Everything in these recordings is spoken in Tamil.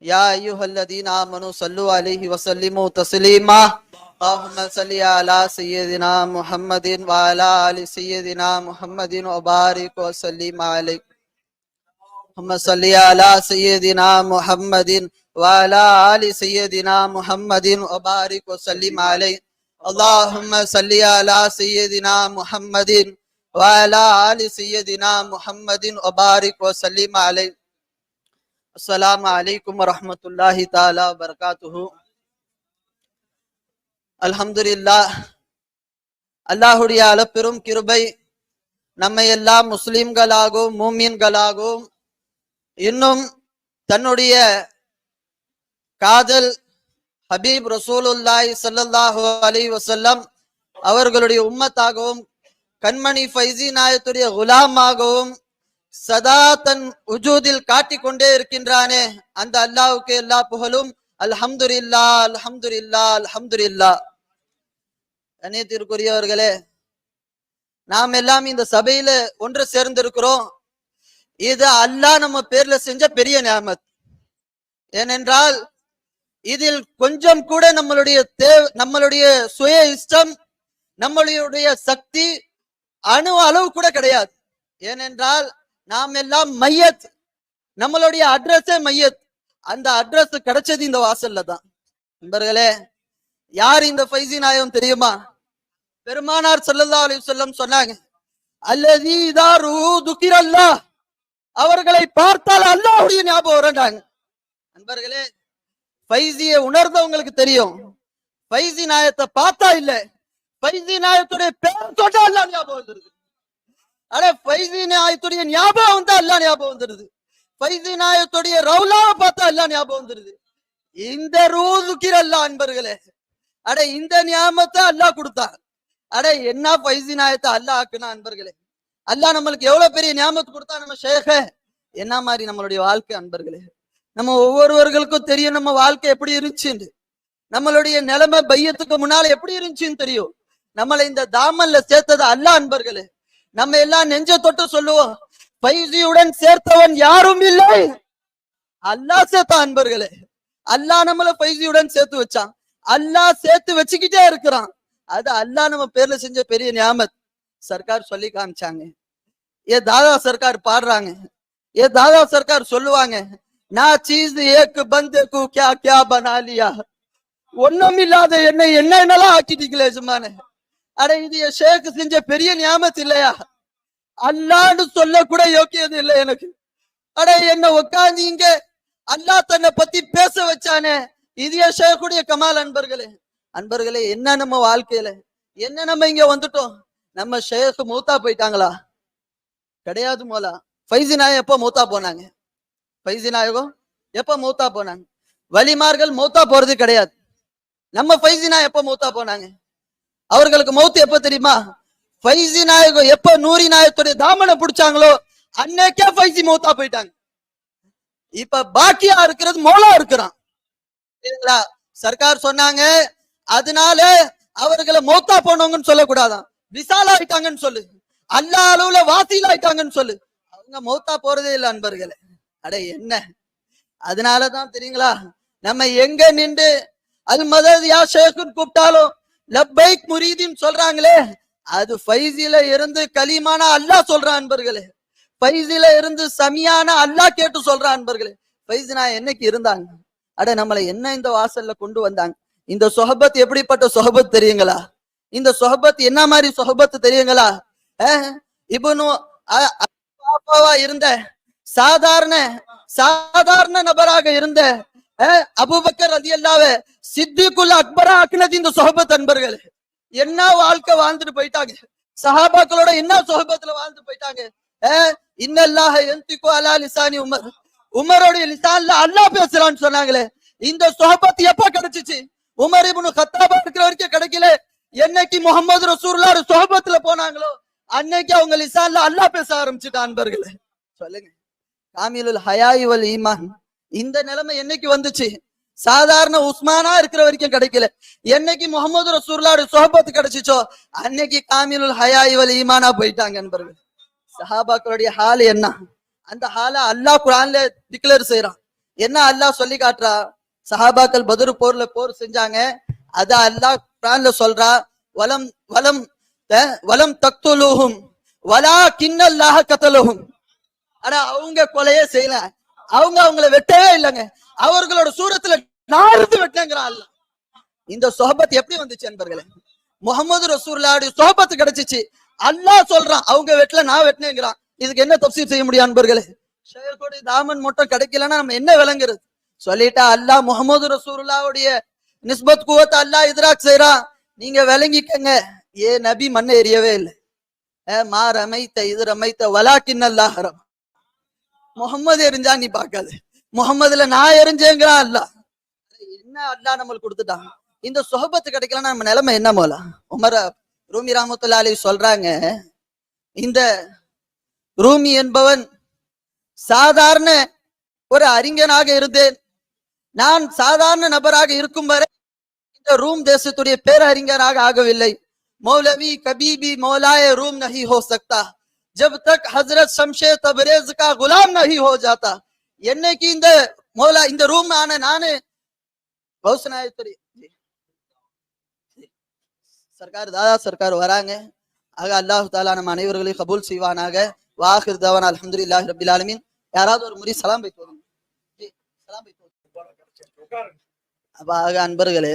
يا أيها الذين آمنوا صلوا عليه وسلموا تسليما. اللهم صل على سيدنا محمد وعلى آل سيدنا محمد وبارك وسلم عليه. اللهم صل على سيدنا محمد وعلى آل سيدنا محمد وبارك وسلم عليه. اللهم صل على سيدنا محمد وعلى آل سيدنا محمد وبارك وسلم عليه. السلام عليكم ورحمة الله تعالى وبركاته அல்ஹம்துலில்லாஹ் அல்லாஹுடைய அளப்பெரும் கிருபை நம்மை எல்லாம் முஸ்லிம்களாகவும் மூமியன்களாகவும் இன்னும் தன்னுடைய காதல் ஹபீப் ரசூலுல்லாஹி ஸல்லல்லாஹு அலைஹி வஸல்லம் அவர்களுடைய உம்மத்தாகவும் கண்மணி ஃபைசி நாயத்துடைய குலாமாகவும் சதா தன் உஜூதில் காட்டிக் கொண்டே இருக்கின்றானே. அந்த அல்லாவுக்கு எல்லா புகழும். அல்ஹம்துலில்லா அல்ஹம்துலில்லா அல்ஹம்துலில்லா. கண்ணியத்திற்குரியவர்களே நாம் எல்லாம் இந்த சபையில ஒன்று சேர்ந்திருக்கிறோம். இது அல்லாஹ் நம்ம பேர்ல செஞ்ச பெரிய நியமத். ஏனென்றால் இதில் கொஞ்சம் கூட நம்மளுடைய தே நம்மளுடைய சுய இஷ்டம் நம்மளுடைய சக்தி அணு அளவு கூட கிடையாது. ஏனென்றால் நாம் எல்லாம் மையத். நம்மளுடைய அட்ரஸே மையத். அந்த அட்ரஸ் கிடைச்சது இந்த வாசல்ல தான். நண்பர்களே யார் இந்த ஃபைசி நாயம் தெரியுமா? பெருமானார் ஸல்லல்லாஹு அலி சொல்லம் சொன்னாங்க அல்லது இதா ரூ துக்கிரல்லா அவர்களை பார்த்தால் அல்லாவுடைய ஞாபகம் வரண்டாங்க நண்பர்களே ஃபைசியை உணர்ந்தவங்களுக்கு தெரியும். ஃபைசி நாயத்தை பார்த்தா இல்ல. ஃபைசி நாயத்துடைய பேர் தொட்டா அல்லா ஞாபகம் வந்துருக்கு அட ஃபைசி நாயத்துடைய ஞாபகம் வந்தா எல்லாம் ஞாபகம் வந்துருது. ஃபைசி நாயத்துடைய ரவுலாவை பார்த்தா எல்லாம் ஞாபகம் வந்துருது. இந்த ரூதுக்கிரல்லா அன்பர்களே அட இந்த ஞாபகத்தை அல்லாஹ் கொடுத்தா அட என்ன ஃபைசி நாயத்தை அல்லாஹ் ஆக்குனா அன்பர்களே? அல்லாஹ் நம்மளுக்கு எவ்வளவு பெரிய ஞாபகத்தை கொடுத்தா நம்ம ஷேக? என்ன மாதிரி நம்மளுடைய வாழ்க்கை அன்பர்களே? நம்ம ஒவ்வொருவர்களுக்கும் தெரியும் நம்ம வாழ்க்கை எப்படி இருந்துச்சுன்னு. நம்மளுடைய நிலைமை பையத்துக்கு முன்னால எப்படி இருந்துச்சுன்னு தெரியும். நம்மளை இந்த தாமல்ல சேர்த்தது அல்லாஹ் அன்பர்களே. நம்ம எல்லாம் நெஞ்ச தொட்டு சொல்லுவோம். பைசியுடன் சேர்த்தவன் யாரும் இல்லை. அல்லாஹ் சேர்த்தான் அன்பர்களே. அல்லாஹ் நம்மள பைசியுடன் சேர்த்து வச்சான். அல்லாஹ் சேர்த்து வச்சுக்கிட்டே இருக்கிறான். அது அல்லாஹ் நம்ம பேர்ல செஞ்ச பெரிய நியாமத். சர்க்கார் சொல்லி காமிச்சாங்க. ஏ தாதா சர்க்கார் பாடுறாங்க. ஏ தாதா சர்க்கார் சொல்லுவாங்க. நான் சீஸ் ஏக்கு பந்து கு கியா கியா பனாலியா. ஒண்ணும் இல்லாத என்ன என்ன என்னெல்லாம் ஆக்கிட்டீங்களே சும்மானே அட இது என் ஷேக்கு செஞ்ச பெரிய நியாமத் இல்லையா? அல்லான்னு சொல்ல கூட யோக்கியது இல்லை எனக்கு. அட என்ன உட்காந்து இங்க அல்லா தன்னை பத்தி பேச வச்சானே. இது ஷேக்குடைய கமால் அன்பர்களே. அன்பர்களே என்ன நம்ம வாழ்க்கையில? என்ன நம்ம இங்க வந்துட்டோம்? நம்ம ஷேக் மூத்தா போயிட்டாங்களா? கிடையாது மோலா. ஃபைசி நாயகம் எப்போ மூத்தா போனாங்க? ஃபைசி நாயகம் எப்போ மூத்தா போனாங்க? வலிமார்கள் மூத்தா போறது கிடையாது. நம்ம ஃபைசி நாயகம் எப்போ மூத்தா போனாங்க? அவர்களுக்கு மௌத்து எப்ப தெரியுமா? ஃபைசி நாயகம் எப்ப நூரி நாயகத்துடைய தாமனை பிடிச்சாங்களோ அன்னைக்கே ஃபைசி மௌத்தா போயிட்டாங்க. இப்ப பாக்கியா இருக்கிறது மோலா இருக்கிறான். சரிங்களா சர்க்கார் சொன்னாங்க அதனால அவர்களை மௌத்தா போனவங்கன்னு சொல்லக்கூடாதான். விசாலா ஆயிட்டாங்கன்னு சொல்லு. அல்லா அளவுல வாசியில் ஆயிட்டாங்கன்னு சொல்லு. அவங்க மௌத்தா போறதே இல்லை அன்பர்களே. அட என்ன? அதனாலதான் தெரியுங்களா? நம்ம எங்க நின்று அது மதத் யா ஷேக்குன்னு கூப்பிட்டாலும் லப்பைக் முரீதின்னு சொல்றாங்களே அது ஃபைசில இருந்து கலிமானா அல்லாஹ் சொல்றான் அன்பர்களே. ஃபைசில இருந்து சமியான அல்லாஹ் கேட்டு சொல்றான் அன்பர்களே. ஃபைசினா என்னைக்கு இருந்தாங்க? அட நம்மளை என்ன இந்த வாசல்ல கொண்டு வந்தாங்க? இந்த சொஹபத் எப்படிப்பட்ட சொஹபத் தெரியுங்களா? இந்த சொஹபத் என்ன மாதிரி சொஹபத் தெரியுங்களா? அஹ், இப்னு இருந்த சாதாரண சாதாரண நபராக இருந்த அபுபக்கர் அபூபக்கர் ரலியல்லாஹு சித்திக்குள்ள அக்பரா ஆக்குனது இந்த சொஹபத் அன்பர்களே என்ன வாழ்க்கை வாழ்ந்துட்டு போயிட்டாங்க சஹாபாக்களோட என்ன சொஹபத்துல வாழ்ந்து போயிட்டாங்க இன்னல்லாக எந்திக்கோ அலா லிசானி உமர் உமருடைய லிசான்ல அல்லாஹ் பேசுறான்னு சொன்னாங்களே இந்த சொஹபத் எப்ப கிடைச்சிச்சு உமர் இப்னு கத்தாபா இருக்கிற வரைக்கும் கிடைக்கல என்னைக்கு முகமது ரசூலுல்லாஹ் சொஹபத்துல போனாங்களோ அன்னைக்கு அவங்க லிசான்ல அல்லாஹ் பேச ஆரம்பிச்சுட்டான் அன்பர்களே சொல்லுங்க காமிலுல் ஹயாய் வல் ஈமான் இந்த நிலைமை என்னைக்கு வந்துச்சு? சாதாரண உஸ்மானா இருக்கிற வரைக்கும் கிடைக்கல. என்னைக்கு முகமது ரசூர்லாடு சோபத்து கிடைச்சிச்சோ அன்னைக்கு காமிலுல் ஹயாய் வல் ஈமானா போயிட்டாங்க நண்பர்கள். சஹாபாக்களுடைய ஹால் என்ன? அந்த ஹால அல்லாஹ் குரான்ல டிக்ளேர் செய்யறான் என்ன அல்லாஹ் சொல்லி காட்டுறா? சஹாபாக்கள் பத்ரு போர்ல போர் செஞ்சாங்க. அத அல்லாஹ் குரான்ல சொல்றா வலம் வலம் வலம் தக்துலுஹும் வலா கிண்ணல்லாக கத்தலுஹும். ஆனா அவங்க கொலையே செய்யல. அவங்க அவங்கள வெட்டவே இல்லைங்க. அவர்களோட சூரத்துல நான் இருந்து அல்லாஹ் இந்த சோபத் எப்படி வந்துச்சு என்பர்களே முகமது ரசூல்லாவுடைய சோபத்து கிடைச்சிச்சு. அல்லாஹ் சொல்றான் அவங்க வெட்டல நான் வெட்டினேங்கிறான். இதுக்கு என்ன தப்சீர் செய்ய முடியும் அன்பர்களே? ஷேர்கோடி தாமன் மட்டும் கிடைக்கலன்னா நம்ம என்ன விளங்குறது? சொல்லிட்டா அல்லாஹ் முகமது ரசூலுல்லாவுடைய நிஸ்பத் குவத் அல்லாஹ் இதராக் செய்யறான் நீங்க விளங்கிக்கங்க. ஏ நபி மண்ணை எரியவே இல்லை. ஏ மா ரமைத்த இது ரமைத்த வலாக்கின் அல்லாஹ் ரம் முகம்மது எரிஞ்சா நீ பார்க்காது. முகம்மதுல நான் எரிஞ்சேங்கிறா அல்லாஹ் என்ன அல்லாஹ் நம்மளுக்கு கொடுத்துட்டான்? இந்த சுகபத்து கிடைக்கலன்னா நம்ம நிலைமை என்ன போல உமர ரூமி ராமத்துல்லா அலி சொல்றாங்க இந்த ரூமி என்பவன் சாதாரண ஒரு அறிஞனாக இருந்தேன். நான் சாதாரண நபராக இருக்கும் வரை இந்த ரூம் தேசத்துடைய பேரறிஞராக ஆகவில்லை. மௌலவி கபீபி மௌலாய ரூம் நஹி ஹோ சக்தா. ஜப் தக் ஹசரத் சம்ஷே தபரேஸ்கா குலாம் நகி ஹோ ஜாத்தா என்னைக்கு இந்த மோலா இந்த ரூம் ஆன நானு கௌசநாயத்துறை சர்க்கார் தாதா சர்க்கார் வராங்க ஆக அல்லாஹு தாலா நம்ம அனைவர்களையும் கபூல் செய்வானாக வாஹிர் தவன் அலமது அல்ஹம்துலில்லாஹி ரபில் ஆலமின் யாராவது ஒரு முறை சலாம் வைத்து சலாம் வைத்து வரும். அப்ப ஆக அன்பர்களே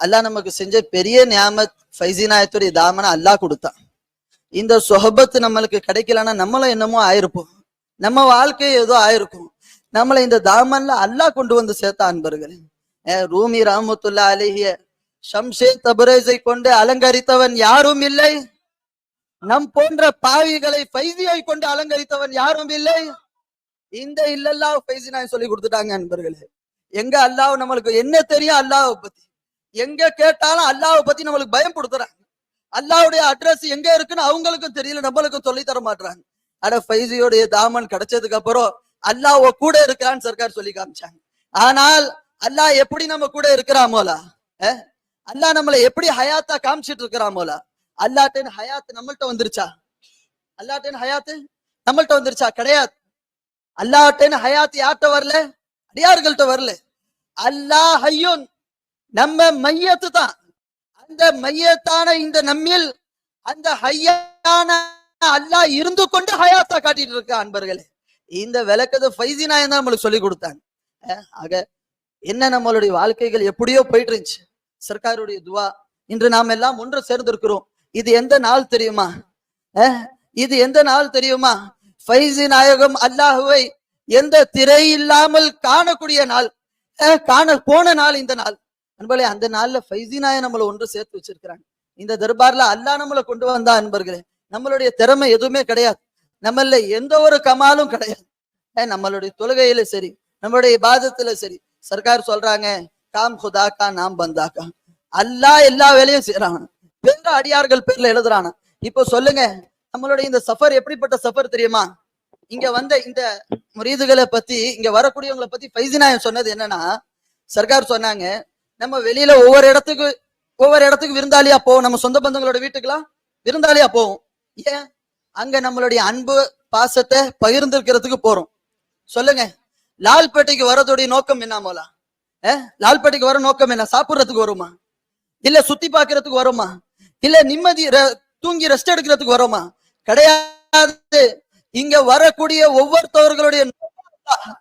அல்லாஹ் நமக்கு செஞ்ச பெரிய நியாமத் ஃபைசினாயத்துடைய தாமனை அல்லாஹ் கொடுத்தான் இந்த சொஹபத்து நம்மளுக்கு கிடைக்கலன்னா நம்மளும் என்னமோ ஆயிருப்போம். நம்ம வாழ்க்கை ஏதோ ஆயிருக்கும். நம்மளை இந்த தாமன்ல அல்லாஹ் கொண்டு வந்து சேர்த்த அன்பர்கள். ரூமி ராமத்துல்லா அலிஹிய ஷம்ஷே தபரேஸை கொண்டு அலங்கரித்தவன் யாரும் இல்லை. நம் போன்ற பாவிகளை பைதியை கொண்டு அலங்கரித்தவன் யாரும் இல்லை. இந்த இல்லல்லா பைசி நான் சொல்லி கொடுத்துட்டாங்க நண்பர்களே எங்க அல்லாஹ் நம்மளுக்கு என்ன தெரியும் அல்லாஹ் பத்தி? எங்க கேட்டாலும் அல்லாஹ் பத்தி நம்மளுக்கு பயம் கொடுத்துறாங்க அல்லாஹ்வுடைய அட்ரஸ் எங்க இருக்குன்னு அவங்களுக்கும் தெரியல நம்மளுக்கும் சொல்லி தர மாட்டாங்க அட ஃபைசியோடைய தாமன் கிடைச்சதுக்கு அப்புறம் அல்லாஹ் கூட இருக்கிறான்னு சர்க்கார் சொல்லி காமிச்சாங்க. ஆனால் அல்லாஹ் எப்படி நம்ம கூட இருக்கிறாமோலா அஹ்? அல்லாஹ் நம்மளை எப்படி ஹயாத்தா காமிச்சிட்டு இருக்கிறாமோலா அல்லாட்டின் ஹயாத் நம்மள்ட்ட வந்துருச்சா? அல்லாட்டின் ஹயாத்து நம்மள்ட்ட வந்துருச்சா? கிடையாது. அல்லாட்டின் ஹயாத் யார்கிட்ட வரல? அடியார்கள்ட்ட வரல. அல்லாஹ் ஹய்யுன் நம்ம மையத்து தான் அந்த மையத்தான இந்த நம்மில் அந்த ஹையான அல்லாஹ் இருந்து கொண்டு ஹயாத்தா காட்டிட்டு இருக்க அன்பர்களே. இந்த விளக்கத்தை ஃபைசி நாயன் தான் நம்மளுக்கு சொல்லி கொடுத்தாங்க ஆக என்ன நம்மளுடைய வாழ்க்கைகள் எப்படியோ போயிட்டு இருந்துச்சு சர்க்காருடைய துவா. இன்று நாம் எல்லாம் ஒன்று சேர்ந்திருக்கிறோம். இது எந்த நாள் தெரியுமா? இது எந்த நாள் தெரியுமா? ஃபைசி நாயகம் அல்லாஹுவை எந்த திரை இல்லாமல் காணக்கூடிய நாள். காண போன நாள் இந்த நாள். அன்பர்களே அந்த நாள்ல ஃபைசினாய நம்மளை ஒன்று சேர்த்து வச்சிருக்கிறாங்க. இந்த தர்பார்ல அல்லாஹ் நம்மளை கொண்டு வந்தா அன்பர்களே. நம்மளுடைய திறமை எதுவுமே கிடையாது. நம்மள எந்த ஒரு கமாலும் கிடையாது. நம்மளுடைய தொழுகையில சரி நம்மளுடைய பாதத்துல சரி சர்க்கார் சொல்றாங்க காம் ஹுதாக்கா நாம் பந்தாக்கா. அல்லாஹ் எல்லா வேலையும் செய்யறான் வேற அடியார்கள் பேர்ல எழுதுறானா? இப்போ சொல்லுங்க நம்மளுடைய இந்த சஃபர் எப்படிப்பட்ட சஃபர் தெரியுமா? இங்க வந்த இந்த முரீதுகளை பத்தி இங்க வரக்கூடியவங்களை பத்தி ஃபைசினாயம் சொன்னது என்னன்னா சர்க்கார் சொன்னாங்க நம்ம வெளியில ஒவ்வொரு இடத்துக்கு ஒவ்வொரு இடத்துக்கு விருந்தாளியா போவோம் நம்ம சொந்த பந்தங்களோட வீட்டுக்கெல்லாம் விருந்தாளியா போவோம். ஏன்? அங்க நம்மளுடைய அன்பு பாசத்தை பகிர்ந்திருக்கிறதுக்கு போறோம். சொல்லுங்க லால்பேட்டைக்கு வரதுடைய நோக்கம் என்ன மோலா? லால்பேட்டைக்கு வர நோக்கம் என்ன? சாப்பிடுறதுக்கு வருமா? இல்ல சுத்தி பாக்குறதுக்கு வருமா? இல்ல நிம்மதி தூங்கி ரெஸ்ட் எடுக்கிறதுக்கு வருமா? கிடையாது. இங்க வரக்கூடிய ஒவ்வொருத்தவர்களுடைய நோக்கம்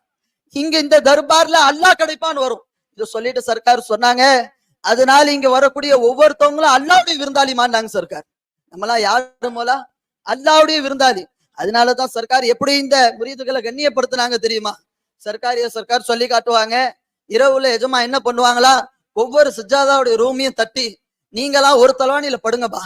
இங்க இந்த தர்பார்ல அல்லாஹ் கிடைப்பான்னு வரும். இதை சொல்லிட்டு சர்க்கார் சொன்னாங்க. அதனால இங்க வரக்கூடிய ஒவ்வொருத்தவங்களும் அல்லாவுடைய விருந்தாளிமான்னாங்க சர்க்கார். நம்மலாம் யாரு மூலா? அல்லாவுடைய விருந்தாளி. அதனாலதான் சர்க்கார் எப்படி இந்த முரீதுகளை கண்ணியப்படுத்துனாங்க தெரியுமா? சர்க்காரிய சர்க்கார் சொல்லி காட்டுவாங்க. இரவுல எஜமா என்ன பண்ணுவாங்களா? ஒவ்வொரு சுஜாதாவுடைய ரூமையும் தட்டி நீங்களாம் ஒரு தலவாணியில படுங்கப்பா.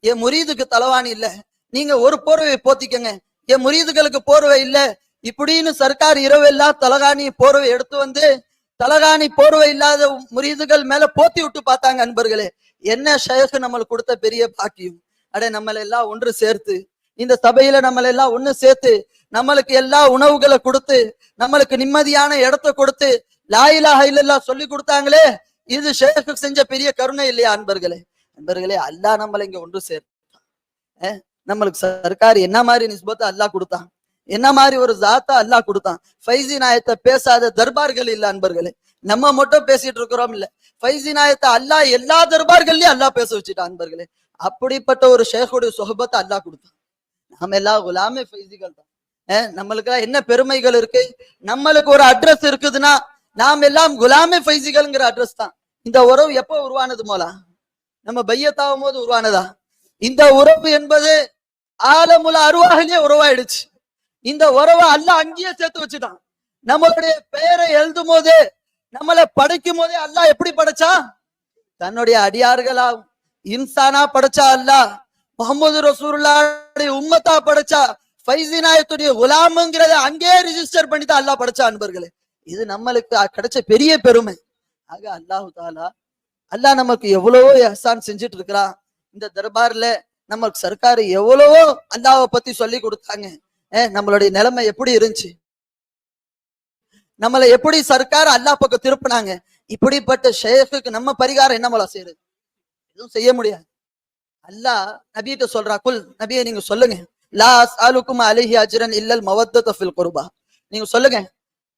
என் முறியதுக்கு தலவாணி இல்ல. நீங்க ஒரு போர்வையை போத்திக்கங்க. என் முறியதுகளுக்கு போர்வை இல்ல. இப்படின்னு சர்க்கார் இரவு எல்லாம் தலகாணி போர்வை எடுத்து வந்து தலகாணி போர்வை இல்லாத முறிதுகள் மேல போத்தி விட்டு பார்த்தாங்க அன்பர்களே. என்ன ஷேக் நம்மளுக்கு கொடுத்த பெரிய பாக்கியம்? அட நம்மள எல்லாம் ஒன்று சேர்த்து இந்த சபையில நம்மள எல்லாம் ஒண்ணு சேர்த்து நம்மளுக்கு எல்லா உணவுகளை கொடுத்து நம்மளுக்கு நிம்மதியான இடத்த கொடுத்து லாயிலாக இல்லல்லா சொல்லி கொடுத்தாங்களே இது ஷேக்கு செஞ்ச பெரிய கருணை இல்லையா அன்பர்களே? அன்பர்களே அல்லாஹ் நம்மளை இங்க ஒன்று சேர்த்தான். நம்மளுக்கு சர்க்கார் என்ன மாதிரி நிஸ்பத்தை அல்லாஹ் கொடுத்தான்? என்ன மாதிரி ஒரு ஜாத்தா அல்லாஹ் கொடுத்தான். ஃபைசி நாயத்தை பேசாத தர்பார்கள் இல்ல அன்பர்களே. நம்ம மட்டும் பேசிட்டு இருக்கிறோம் இல்ல. ஃபைசி நாயத்தை அல்லாஹ் எல்லா தர்பார்கள்லயும் அல்லாஹ் பேச வச்சுட்டான் அன்பர்களே. அப்படிப்பட்ட ஒரு ஷேகுடைய சுகபத்தை அல்லாஹ் கொடுத்தான். நாம எல்லா குலாமே ஃபைசிகள் தான். நம்மளுக்கு என்ன பெருமைகள் இருக்கு? நம்மளுக்கு ஒரு அட்ரஸ் இருக்குதுன்னா நாம் எல்லாம் குலாமே ஃபைசிகள்ங்கிற அட்ரஸ் தான். இந்த உறவு எப்போ உருவானது மோலா? நம்ம பையத்தாகும் போது உருவானதா? இந்த உறவு என்பது ஆலமுல அருவாகிலே உருவாயிடுச்சு. இந்த உறவை அல்ல அங்கேயே சேர்த்து வச்சுட்டான். நம்மளுடைய பெயரை எழுதும் போது நம்மளை படைக்கும் போதே அல்லாஹ் எப்படி படைச்சான் தன்னுடைய அடியார்களா இன்சானா படைச்சா அல்லாஹ் முகமது ரசூலுல்லாஹ்வுடைய உம்மத்தா படைச்சா ஃபைசினாயத்துடைய குலாமுங்கிறத அங்கேயே ரிஜிஸ்டர் பண்ணி தான் அல்லாஹ் படைச்சா அன்பர்களே. இது நம்மளுக்கு கிடைச்ச பெரிய பெருமை. ஆக அல்லாஹு தாலா அல்லாஹ் நமக்கு எவ்வளவோ எஹசான் செஞ்சுட்டு இருக்கிறான். இந்த தர்பார்ல நமக்கு சர்க்கார் எவ்வளவோ அல்லாவை பத்தி சொல்லி கொடுத்தாங்க. நம்மளுடைய நிலைமை எப்படி இருந்துச்சு? நம்மளை எப்படி சர்க்கார் அல்லாஹ் பக்கம் திருப்பினாங்க? இப்படிப்பட்ட ஷேஃபுக்கு நம்ம பரிகாரம் என்ன போல செய்யறது? எதுவும் செய்ய முடியாது. அல்லாஹ் நபியிட்ட சொல்றா குல் நபியை நீங்க சொல்லுங்க. லாஸ் அலுக்கும் அலிஹி அஜரன் இல்லல் மவத்தத குருபா. நீங்க சொல்லுங்க.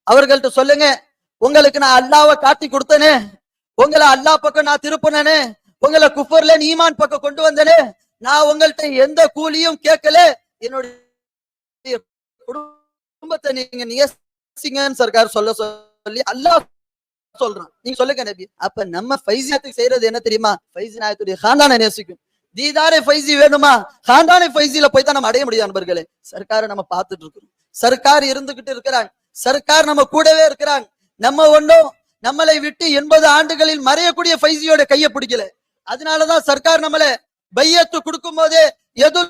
அவர்கள்ட்ட சொல்லுங்க உங்களுக்கு நான் அல்லாவை காட்டி கொடுத்தனே. உங்களை அல்லாஹ் பக்கம் நான் திருப்பினே உங்களை குஃபர்ல நீமான் பக்கம் கொண்டு வந்தனே. நான் உங்கள்ட்ட எந்த கூலியும் கேட்கல. என்னுடைய குடும்பத்தை நீங்க நேசிங்கன்னு சர்க்கார் சொல்ல சொல்லி அல்லாஹ் சொல்றான். நீங்க சொல்லுங்க நபி. அப்ப நம்ம ஃபைசியாத்துக்கு செய்யறது என்ன தெரியுமா? ஃபைசி நாயத்துடைய ஹாண்டான நேசிக்கும். தீதாரே ஃபைசி வேணுமா? ஹாண்டானே ஃபைசியில போய் தான் நம்ம அடைய முடியும் நண்பர்களே. சர்க்காரை நம்ம பார்த்துட்டு இருக்கிறோம். சர்க்கார் இருந்துகிட்டு இருக்கிறாங்க. சர்க்கார் நம்ம கூடவே இருக்கிறாங்க. நம்ம ஒண்ணும் நம்மளை விட்டு எண்பது ஆண்டுகளில் மறையக்கூடிய ஃபைசியோட கையை பிடிக்கல. அதனாலதான் சர்க்கார் நம்மள பையத்து கொடுக்கும் போதே எது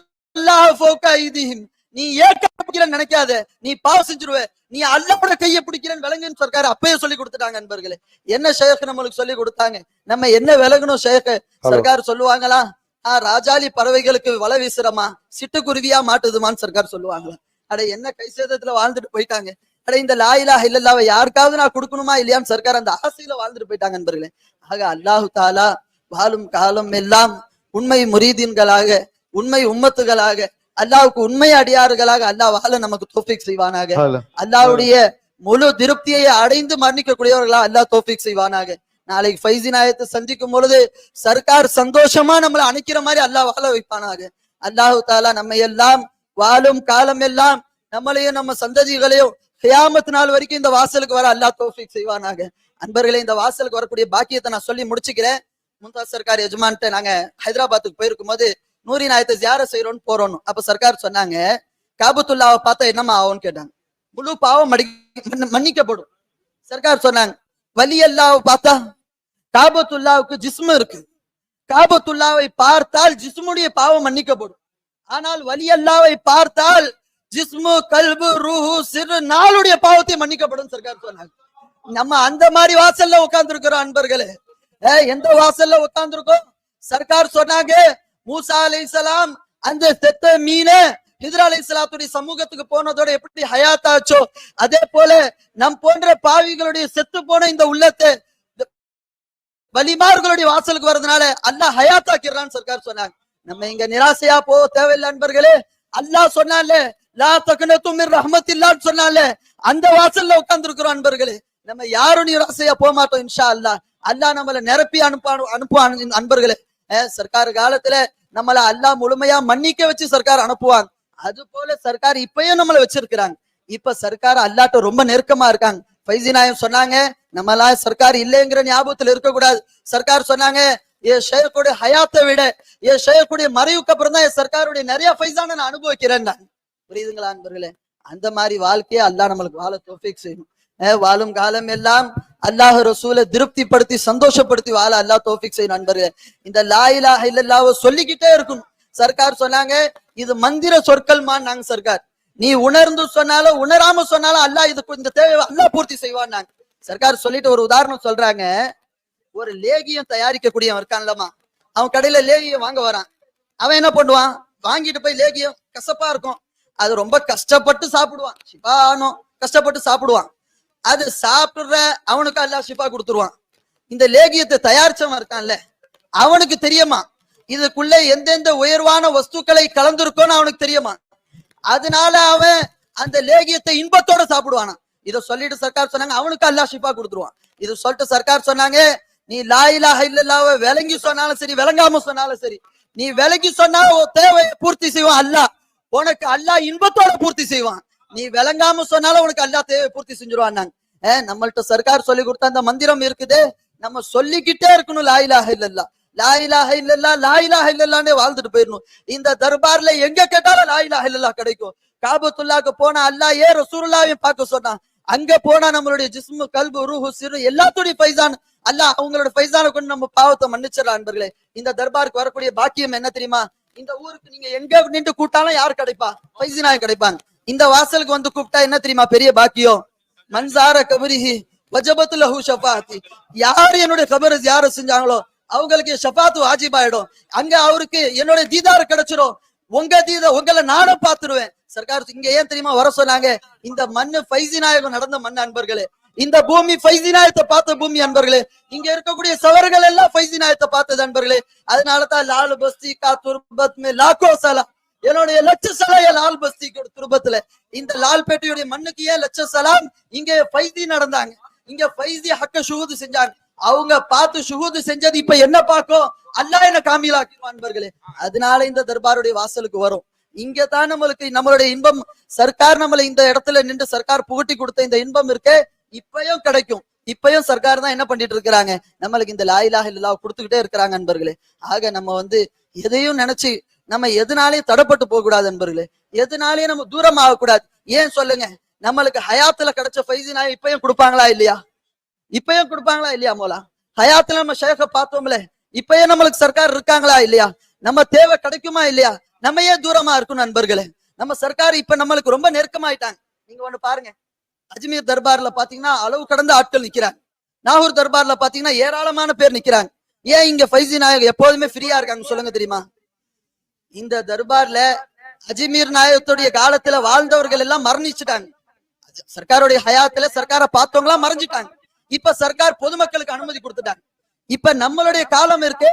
நீ ஏக்க பிடிக்கிறன்னு நினைக்காத. நீ பாவம் செஞ்சிருவ. நீ அல்லாவோட கையை பிடிக்கிறேன்னு விளங்குன்னு சர்க்கார் அப்பயே சொல்லி கொடுத்துட்டாங்க நண்பர்களே என்ன ஷேக் நம்மளுக்கு சொல்லி கொடுத்தாங்க? நம்ம என்ன விலகணும் ஷேக்? சர்க்கார் சொல்லுவாங்களா? ஆஹ் ராஜாளி பறவைகளுக்கு வலை வீசுறமா? சிட்டுக்குருவியா மாட்டுதுமான்னு சர்க்கார் சொல்லுவாங்களா? அட என்ன கை சேதத்துல வாழ்ந்துட்டு போயிட்டாங்க. அட இந்த லாயிலா இல்லல்லாவ யாருக்காவது நான் கொடுக்கணுமா இல்லையான்னு சர்க்கார் அந்த ஆசையில வாழ்ந்துட்டு போயிட்டாங்க நண்பர்களே ஆக அல்லாஹு தாலா வாழும் காலம் எல்லாம் உண்மை முரீதீன்களாக உண்மை உம்மத்துகளாக அல்லாவுக்கு உண்மை அடியார்களாக அல்லாஹ் வாழ நமக்கு தோஃபிக் செய்வானாக. அல்லாவுடைய முழு திருப்தியை அடைந்து மரணிக்கக்கூடியவர்களா அல்லாஹ் தோஃபிக் செய்வானாக. நாளைக்கு ஃபைசி நாயத்தை சந்திக்கும் பொழுது சர்க்கார் சந்தோஷமா நம்மளை அணைக்கிற மாதிரி அல்லாஹ் வாழ வைப்பானாக. அல்லாஹு தாலா நம்ம எல்லாம் வாழும் காலம் எல்லாம் நம்மளையும் நம்ம சந்ததிகளையும் கியாமத் நாள் வரைக்கும் இந்த வாசலுக்கு வர அல்லாஹ் தோஃபிக் செய்வானாக. அன்பர்களே இந்த வாசலுக்கு வரக்கூடிய பாக்கியத்தை நான் சொல்லி முடிச்சுக்கிறேன். மும்தாஸ் சர்க்கார் எஜமான்ட்ட நாங்க ஹைதராபாத்துக்கு போயிருக்கும் போது நூரி நாயத்தை ஜியார செய்யறோம்னு போறோம் அப்ப சர்க்கார் சொன்னாங்க காபத்துல்லாவை பார்த்தா என்னமா ஆகும்னு கேட்டாங்க. முழு பாவம் மடி மன்னிக்கப்படும். சர்க்கார் சொன்னாங்க வலி அல்லாவை பார்த்தா காபத்துல்லாவுக்கு ஜிஸ்மு இருக்கு. காபத்துல்லாவை பார்த்தால் ஜிஸ்முடைய பாவம் மன்னிக்கப்படும். ஆனால் வலி அல்லாவை பார்த்தால் ஜிஸ்மு கல்பு ரூஹு சிறு நாளுடைய பாவத்தை மன்னிக்கப்படும் சர்க்கார் சொன்னாங்க. நம்ம அந்த மாதிரி வாசல்ல உட்கார்ந்து இருக்கிறோம் அன்பர்களே எந்த வாசல்ல உட்கார்ந்து இருக்கோம் சர்க்கார் சொன்னாங்க மூசா அலைஹிஸ்ஸலாம் அந்த செத்த மீன ஹிதர் அலிசலாத்துடைய சமூகத்துக்கு போனதோட எப்படி ஹயாத்தாச்சோ அதே போல நம் போன்ற பாவிகளுடைய செத்து போன இந்த உள்ளத்தை வலிமார்களுடைய வாசலுக்கு வர்றதுனால அல்லாஹ் ஹயாத்தாக்கிறான்னு சர்க்கார் சொன்னாங்க. நம்ம இங்க நிராசையா போக தேவையில்லை நண்பர்களே. அல்லாஹ் சொன்னால லா தகுனத்தும் ரஹமத் இல்லான்னு சொன்னால அந்த வாசல்ல உட்கார்ந்து இருக்கிறோம் அன்பர்களே நம்ம யாரும் நிராசையா போக மாட்டோம் இன்ஷா அல்லா அல்லாஹ் நம்மள நிரப்பி அனுப்ப அனுப்புவான் அன்பர்களே சர்க்கார் காலத்துல நம்மள அல்லாஹ் முழுமையா மன்னிக்க வச்சு சர்க்கார் அனுப்புவாங்க. அது போல சர்க்கார் இப்பயும் நம்மள வச்சிருக்கிறாங்க. இப்ப சர்க்கார் அல்லாட்ட ரொம்ப நெருக்கமா இருக்காங்க. ஃபைசி நாயம் சொன்னாங்க நம்மளா சர்க்கார் இல்லைங்கிற ஞாபகத்துல இருக்கக்கூடாது. சர்க்கார் சொன்னாங்க என் ஷேக்குடைய ஹயாத்தை விட என் ஷேக்குடைய மறைவுக்கு அப்புறம் தான் என் சர்க்காருடைய நிறைய ஃபைசான நான் அனுபவிக்கிறேன் நான் புரியுதுங்களா அன்பர்களே? அந்த மாதிரி வாழ்க்கையை அல்லாஹ் நம்மளுக்கு வாழ தோஃபிக் செய்யணும் வாழும் காலம் எல்லாம் அல்லாஹ் ரசூலை திருப்திப்படுத்தி சந்தோஷப்படுத்தி வாழ அல்லாஹ் தோஃபிக் செய்யணும் நண்பர்களே இந்த லா இல்லல்லாவ சொல்லிக்கிட்டே இருக்கணும் சர்க்கார் சொன்னாங்க இது மந்திர சொற்கள்மான் நாங்க சர்க்கார் நீ உணர்ந்து சொன்னாலும் உணராம சொன்னாலும் அல்லாஹ் இதுக்கு இந்த தேவை அல்லாஹ் பூர்த்தி செய்வான் நாங்க சர்க்கார் சொல்லிட்டு ஒரு உதாரணம் சொல்றாங்க ஒரு லேகியம் தயாரிக்கக்கூடியவன் இருக்கான்லமா அவன் கடையில லேகியம் வாங்க வரான் அவன் என்ன பண்ணுவான் வாங்கிட்டு போய் லேகியம் கசப்பா இருக்கும் அது ரொம்ப கஷ்டப்பட்டு சாப்பிடுவான் சிபானோ கஷ்டப்பட்டு சாப்பிடுவான் அது சாப்பிடுற அவனுக்கு அல்லாஹ் ஷிஃபா கொடுத்துருவான். இந்த லேகியத்தை தயாரிச்சவன் இருக்கான்ல அவனுக்கு தெரியுமா? இதுக்குள்ள எந்தெந்த உயர்வான வஸ்துக்களை கலந்துருக்கோன்னு அவனுக்கு தெரியுமா? அதனால அவன் அந்த லேகியத்தை இன்பத்தோட சாப்பிடுவானா இதை சொல்லிட்டு சர்க்கார் சொன்னாங்க அவனுக்கு அல்லாஹ் ஷிஃபா கொடுத்துருவான். இது சொல்லிட்டு சர்க்கார் சொன்னாங்க நீ லா இல்லல்லாவ விளங்கி சொன்னாலும் சரி விளங்காம சொன்னாலும் சரி நீ விளங்கி சொன்னாலும் தேவையை பூர்த்தி செய்வான் அல்லாஹ். உனக்கு அல்லாஹ் இன்பத்தோட பூர்த்தி செய்வான். நீ விளங்காம சொன்னாலும் உனக்கு அல்லாஹ் தேவை பூர்த்தி செஞ்சிருவான் ஏ நம்மள்ட்ட சர்க்கார் சொல்லி கொடுத்த அந்த மந்திரம் இருக்குதே. நம்ம சொல்லிக்கிட்டே இருக்கணும் லாயிலாக இல்லல்லா. லாயிலாக இல்லல்லா லாயிலாக இல்லல்லான்னு வாழ்ந்துட்டு போயிடணும். இந்த தர்பார்ல எங்க கேட்டாலும் லாயிலாக இல்லல்லா கிடைக்கும். காபத்துல்லாக்கு போனா அல்லா ஏ ரசூருல்லாவையும் பார்க்க சொன்னான். அங்க போனா நம்மளுடைய ஜிஸ்மு கல்பு ரூஹு சிறு எல்லாத்துடைய பைசான் அல்லாஹ் அவங்களோட பைசான கொண்டு நம்ம பாவத்தை மன்னிச்சிடலாம் அன்பர்களே இந்த தர்பாருக்கு வரக்கூடிய பாக்கியம் என்ன தெரியுமா? இந்த ஊருக்கு நீங்க எங்க நின்று கூட்டாலும் யார் கிடைப்பா? பைசினா கிடைப்பாங்க. இந்த வாசலுக்கு வந்து கூப்பிட்டா என்ன தெரியுமா பெரிய பாக்கியம்? மன்சார கபரிஹி வஜபத்து லஹு ஷபாத்தி யார் என்னுடைய கபரை யாரு செஞ்சாங்களோ அவங்களுக்கு ஷபாத்து வாஜிபாயிடும். அங்க அவருக்கு என்னுடைய தீதார் கிடைச்சிரும். உங்க தீத உங்களை நானும் பாத்துருவேன் சர்க்கார் இங்க ஏன் தெரியுமா வர சொன்னாங்க? இந்த மண்ணு ஃபைசி நாயகம் நடந்த மண் அன்பர்களே. இந்த பூமி ஃபைசி நாயத்தை பார்த்த பூமி அன்பர்களே. இங்க இருக்கக்கூடிய சவர்கள் எல்லாம் ஃபைசி நாயத்தை பார்த்தது அன்பர்களே. அதனாலதான் லாலு பஸ்தி காத்தூர் பத்மே லாக்கோ சலா. என்னுடைய லட்ச சலாய லால் பஸ்தி துருபத்துல. இந்த லால்பேட்டையுடைய மண்ணுக்கு ஏன் லட்ச சலாம்? இங்க பைதி நடந்தாங்க. இங்க பைதி ஹக்க சுகுது செஞ்சாங்க. அவங்க பார்த்து சுகுது செஞ்சது இப்ப என்ன பார்க்கும்? அல்லாஹ் என்ன காமிலாக்குவான்பர்களே அதனால இந்த தர்பாருடைய வாசலுக்கு வரும். இங்க தான் நம்மளுக்கு நம்மளுடைய இன்பம். சர்க்கார் நம்மளை இந்த இடத்துல நின்று சர்க்கார் புகட்டி கொடுத்த இந்த இன்பம் இருக்கே இப்பயும் கிடைக்கும். இப்பயும் சர்க்கார் தான் என்ன பண்ணிட்டு இருக்கிறாங்க? நம்மளுக்கு இந்த லாயிலாக இல்லா கொடுத்துக்கிட்டே இருக்கிறாங்க அன்பர்களே. ஆக நம்ம வந்து எதையும் நினைச்சு நம்ம எதுனாலையும் தடப்பட்டு போகக்கூடாது நண்பர்களே எதுனாலையும் நம்ம தூரம் ஆகக்கூடாது ஏன் சொல்லுங்க? நம்மளுக்கு ஹயாத்துல கிடைச்ச ஃபைசி இப்பயும் கொடுப்பாங்களா இல்லையா? இப்பயும் கொடுப்பாங்களா இல்லையா மோலா? ஹயாத்துல நம்ம ஷேக பார்த்தோம்ல. இப்பயும் நம்மளுக்கு சர்க்கார் இருக்காங்களா இல்லையா? நம்ம தேவை கிடைக்குமா இல்லையா? நம்ம ஏன் தூரமா இருக்கும் நண்பர்களே நம்ம சர்க்கார் இப்ப நம்மளுக்கு ரொம்ப நெருக்கமாயிட்டாங்க. நீங்க ஒண்ணு பாருங்க. அஜ்மீர் தர்பார்ல பாத்தீங்கன்னா அளவு கடந்த ஆட்கள் நிக்கிறாங்க. நாகூர் தர்பார்ல பாத்தீங்கன்னா ஏராளமான பேர் நிக்கிறாங்க. ஏன் இங்க ஃபைசி நாயக் எப்போதுமே ஃப்ரீயா இருக்காங்க சொல்லுங்க தெரியுமா? இந்த தர்பார்ல அஜ்மீர் நாயகத்துடைய காலத்துல வாழ்ந்தவர்கள் எல்லாம் மரணிச்சுட்டாங்க. சர்க்காருடைய ஹயாத்துல சர்க்கார பார்த்தவங்க எல்லாம் மறைஞ்சிட்டாங்க. இப்ப சர்க்கார் பொதுமக்களுக்கு அனுமதி கொடுத்துட்டாங்க. இப்ப நம்மளுடைய காலம் இருக்கு.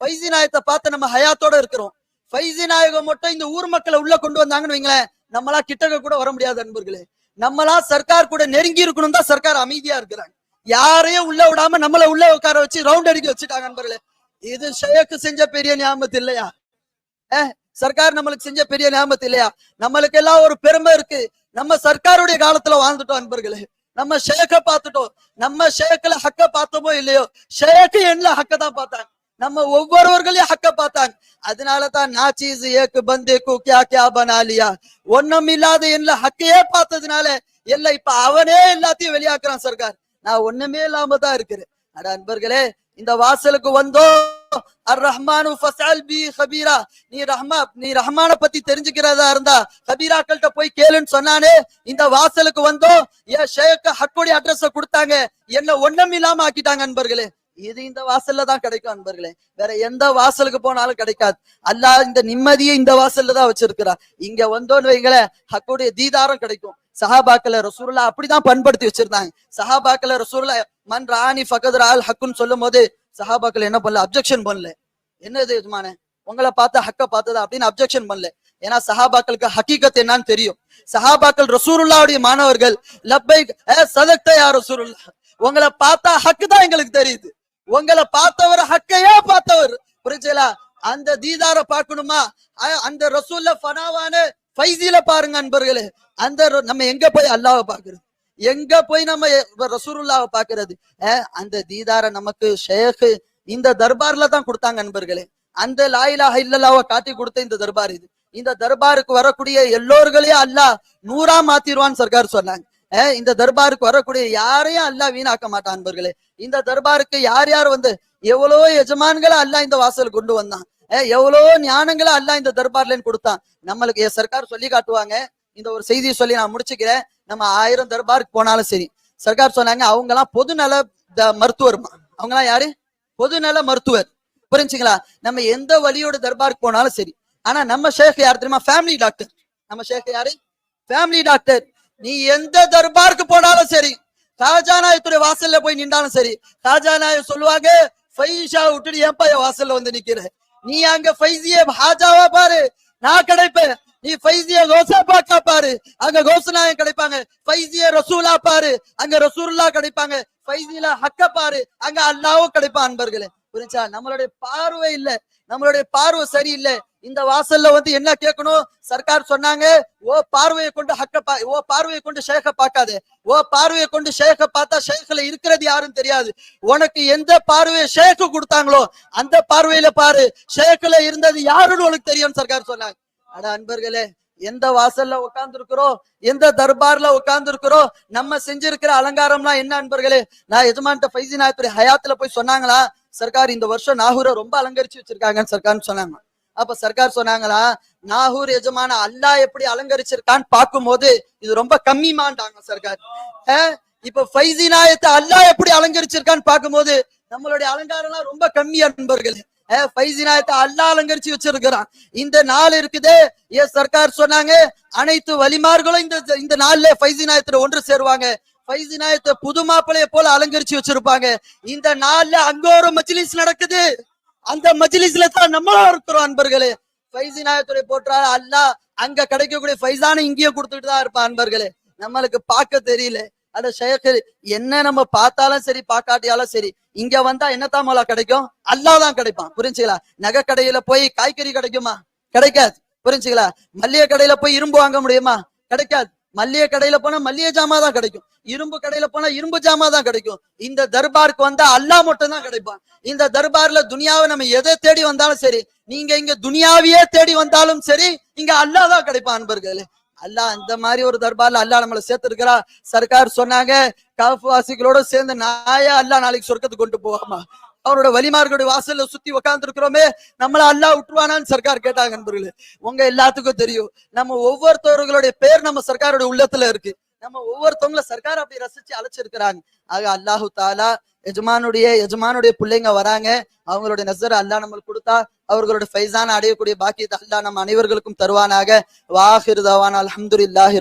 ஃபைசி நாயகத்தை பார்த்து நம்ம ஹயாத்தோட இருக்கிறோம். ஃபைசி நாயகம் மட்டும் இந்த ஊர் மக்களை உள்ள கொண்டு வந்தாங்கன்னு வைங்களேன் நம்மளா கிட்டக்க கூட வர முடியாது அன்பர்களே நம்மளா சர்க்கார் கூட நெருங்கி இருக்கணும் தான் சர்க்கார் அமைதியா இருக்கிறாங்க. யாரையும் உள்ள விடாம நம்மள உள்ள உட்கார வச்சு ரவுண்ட் அடிக்க வச்சுட்டாங்க நண்பர்களே. இது ஷேக்கு செஞ்ச பெரிய ஞாபகத்து இல்லையா? சர்க்கார் நம்மளுக்கு செஞ்ச பெரிய ஞாபகத்து இல்லையா? நம்மளுக்கு எல்லாம் ஒரு பெருமை இருக்கு. நம்ம சர்க்காருடைய காலத்துல வாழ்ந்துட்டோம் அன்பர்களே. நம்ம ஷேக்க பார்த்துட்டோம். நம்ம ஷேக்ல ஹக்க பார்த்தோமோ இல்லையோ? ஷேக்கு என்ன ஹக்க தான் பார்த்தாங்க. நம்ம ஒவ்வொருவர்களையும் ஹக்க பார்த்தாங்க. அதனாலதான் நான் சீஸ் ஏக்கு பந்தேக்கு கியா கியா பனாலியா ஒண்ணும் இல்லாத என்ன ஹக்கையே பார்த்ததுனால எல்லாம் இப்ப அவனே எல்லாத்தையும் வெளியாக்குறான் சர்க்கார். நான் ஒண்ணுமே இல்லாம தான் இருக்கிறேன். அட அன்பர்களே இந்த வாசலுக்கு வந்தோம். அர் ரஹ்மானு ஃபசால் பி ஹபீரா நீ ரஹ்மா நீ ரஹ்மான பத்தி தெரிஞ்சுக்கிறதா இருந்தா ஹபீராக்கள்கிட்ட போய் கேளுன்னு சொன்னானே இந்த வாசலுக்கு வந்தோம் என் ஷேக்க ஹக்குடைய அட்ரஸ கொடுத்தாங்க என்ன ஒண்ணும் இல்லாம ஆக்கிட்டாங்க அன்பர்களே. இது இந்த வாசல்ல தான் கிடைக்கும் அன்பர்களே. வேற எந்த வாசலுக்கு போனாலும் கிடைக்காது. அல்லாஹ் இந்த நிம்மதியை இந்த வாசல்ல தான் வச்சிருக்கிறா இங்க வந்தோன்னு வைங்களேன் ஹக்குடைய தீதாரம் கிடைக்கும். சஹாபாக்களை ரசூல்லா அப்படிதான் பண்படுத்தி வச்சிருந்தாங்க. சஹாபாக்களை ரசூல்லா மன் ராணி ஃபகதர் ஆல் ஹக்குன்னு சொல்லும் போது சஹாபாக்கள் என்ன பண்ணல? அப்ஜெக்ஷன் பண்ணல. என்னது எஜமானே உங்களை பார்த்து ஹக்க பார்த்ததா? அப்படின்னு அப்ஜெக்ஷன் பண்ணல. ஏன்னா சஹாபாக்களுக்கு ஹக்கீகத் என்னன்னு தெரியும். சஹாபாக்கள் ரசூருல்லாவுடைய மாணவர்கள் லப்பை சதக்த யார் ரசூருல்லா உங்களை பார்த்தா ஹக்கு தான் எங்களுக்கு தெரியுது. உங்களை பார்த்தவர் ஹக்கையே பார்த்தவர். புரிஞ்சலா அந்த தீதார பார்க்கணுமா? அந்த ரசூல்ல ஃபனாவான ஃபைசில பாருங்க அன்பர்களே. அந்த நம்ம எங்க போய் அல்லாவை பாக்குறது எங்க போய் நம்ம ரசூருல்லாவை பாக்குறது அந்த தீதார நமக்கு ஷேக் இந்த தர்பார்ல தான் கொடுத்தாங்க நண்பர்களே. அந்த லாயிலாக இல்லல்லாவை காட்டி கொடுத்த இந்த தர்பார் இது. இந்த தர்பாருக்கு வரக்கூடிய எல்லோர்களையும் அல்லாஹ் நூறா மாத்திருவான்னு சர்க்கார் சொன்னாங்க. இந்த தர்பாருக்கு வரக்கூடிய யாரையும் அல்லாஹ் வீணாக்க மாட்டான் அன்பர்களே இந்த தர்பாருக்கு யார் யார் வந்து எவ்வளோ எஜமான்களை அல்லாஹ் இந்த வாசல் கொண்டு வந்தான்? எவ்வளோ ஞானங்களை அல்லாஹ் இந்த தர்பார்லன்னு கொடுத்தான்? நம்மளுக்கு சர்க்கார் சொல்லி காட்டுவாங்க. இந்த ஒரு செய்தியை சொல்லி நான் முடிச்சுக்கிறேன். நம்ம ஆயிரம் தர்பாருக்கு போனாலும் சரி. சர்க்கார் சொன்னாங்க அவங்க எல்லாம் பொதுநல த- மருத்துவர்மா. அவங்க எல்லாம் யாரு? பொதுநல மருத்துவர். புரிஞ்சுங்களா? நம்ம எந்த வழியோட தர்பாருக்கு போனாலும் சரி. ஆனா நம்ம ஷேக் யார் தெரியுமா? ஃபேமிலி டாக்டர் நம்ம ஷேக் யாரு? ஃபேமிலி டாக்டர் நீ எந்த தர்பாருக்கு போனாலும் சரி. ராஜாநாயத்துடைய வாசல்ல போய் நின்றாலும் சரி. ஷாஜானாய சொல்லுவாங்க ஃபைஷா விட்டுட்டு ஏன்பா என் வாசல்ல வந்து நிக்கிற நீ அங்க ஃபைசிய ஹாஜாவா பாரு. நான் கிடைப்பேன். நீ ஃபைசிய கோசா பாக்கா பாரு. அங்க கோசநாயகம் கிடைப்பாங்க. ஃபைசிய ரசூலா பாரு. அங்க ரசூல்லா கிடைப்பாங்க. ஃபைசில ஹக்க பாரு. அங்க அல்லாவும் கிடைப்பான் அன்பர்களே. புரிஞ்சா? நம்மளுடைய பார்வை இல்ல. நம்மளுடைய பார்வை சரியில்லை. இந்த வாசல்ல வந்து என்ன கேட்கணும்? சர்க்கார் சொன்னாங்க ஓ பார்வையை கொண்டு ஹக்க பா ஓ பார்வையை கொண்டு ஷேக பார்க்காதே. ஓ பார்வையை கொண்டு ஷேக பார்த்தா ஷேக்ல இருக்கிறது யாரும் தெரியாது. உனக்கு எந்த பார்வையை ஷேக்கு கொடுத்தாங்களோ அந்த பார்வையில பாரு. ஷேக்ல இருந்தது யாருன்னு உனக்கு தெரியும் சர்க்கார் சொன்னாங்க. அட அன்பர்களே எந்த வாசல்ல உட்கார்ந்து இருக்கிறோம் எந்த தர்பார்ல உட்கார்ந்து இருக்கிறோம் நம்ம செஞ்சிருக்கிற அலங்காரம்லாம் என்ன அன்பர்களே? நான் எஜமான்ட்ட ஃபைசி நாயத்துறை ஹயாத்துல போய் சொன்னாங்களா சர்க்கார் இந்த வருஷம் நாகூரை ரொம்ப அலங்கரிச்சு வச்சிருக்காங்கன்னு சர்க்கார்னு சொன்னாங்க. அப்ப சர்க்கார் சொன்னாங்களா நாகூர் எஜமான அல்லாஹ் எப்படி அலங்கரிச்சிருக்கான்னு பார்க்கும்போது இது ரொம்ப கம்மிமான்ட்டாங்க சர்க்கார் இப்ப ஃபைசி நாயத்தை அல்லாஹ் எப்படி அலங்கரிச்சிருக்கான்னு பார்க்கும்போது நம்மளுடைய அலங்காரம்லாம் ரொம்ப கம்மி அன்பர்களே. ஃபைசி நாயத்தை அல்லாஹ் அலங்கரிச்சு வச்சிருக்கிறான். இந்த நாள் இருக்குது. ஏ சர்க்கார் சொன்னாங்க அனைத்து வலிமார்களும் இந்த இந்த நாள்ல ஃபைசி நாயத்துல ஒன்று சேருவாங்க. ஃபைசி நாயத்தை புது மாப்பிளைய போல அலங்கரிச்சு வச்சிருப்பாங்க. இந்த நாள்ல அங்க ஒரு மஜ்லிஸ் நடக்குது. அந்த மஜ்லிஸ்ல தான் நம்மளும் இருக்கிறோம் அன்பர்களே. ஃபைசி நாயத்துடைய போற்றா அல்லாஹ் அங்க கிடைக்கக்கூடிய ஃபைசான இங்கேயே கொடுத்துட்டு தான் இருப்பான் அன்பர்களே. நம்மளுக்கு பார்க்க தெரியல. அட ஷேக் என்ன நம்ம பார்த்தாலும் சரி பார்க்காட்டியாலும் சரி இங்க வந்தா என்னத்தான் மோலா கிடைக்கும்? அல்லாஹ் தான் கிடைப்பான். புரிஞ்சுங்களா? நகை கடையில போய் காய்கறி கிடைக்குமா? கிடைக்காது. புரிஞ்சுங்களா? மல்லிகை கடையில போய் இரும்பு வாங்க முடியுமா? கிடைக்காது. மல்லிகை கடையில போனா மல்லிகை ஜாமா தான் கிடைக்கும். இரும்பு கடையில போனா இரும்பு ஜாமா தான் கிடைக்கும். இந்த தர்பாருக்கு வந்தா அல்லாஹ் மட்டும் தான் கிடைப்பான். இந்த தர்பார்ல துனியாவை நம்ம எதை தேடி வந்தாலும் சரி நீங்க இங்க துனியாவையே தேடி வந்தாலும் சரி இங்க அல்லா தான் கிடைப்பான் அன்பர்களே. அல்லாஹ் அந்த மாதிரி ஒரு தர்பார்ல அல்லாஹ் நம்மளை சேர்த்திருக்கிறா. சர்க்கார் சொன்னாங்க காஃபுவாசிகளோட சேர்ந்து நாயா அல்லாஹ் நாளைக்கு சொர்க்கத்துக்கு கொண்டு போகாமா? அவரோட வலிமார்களுடைய வாசல்ல சுத்தி உட்கார்ந்து இருக்கிறோமே நம்மள அல்லாஹ் விட்டுருவானான்னு சர்க்கார் கேட்டாங்க நண்பர்களே. உங்க எல்லாத்துக்கும் தெரியும் நம்ம ஒவ்வொருத்தவர்களுடைய பேர் நம்ம சர்க்காரோட உள்ளத்துல இருக்கு. நம்ம ஒவ்வொருத்தவங்கள சர்க்கார் அப்படி ரசிச்சு அழைச்சிருக்கிறாங்க. ஆக அல்லாஹு தாலா எஜமானுடைய எஜமானுடைய பிள்ளைங்க வராங்க. அவங்களுடைய நசர் அல்லாஹ் நம்மளுக்கு கொடுத்தா அவர்களுடைய ஃபைசான அடையக்கூடிய பாக்கியத்தை அல்லாஹ் நம்ம அனைவர்களுக்கும் தருவானாக. வாஹிர் தவான் அல்ஹம்துலில்லாஹி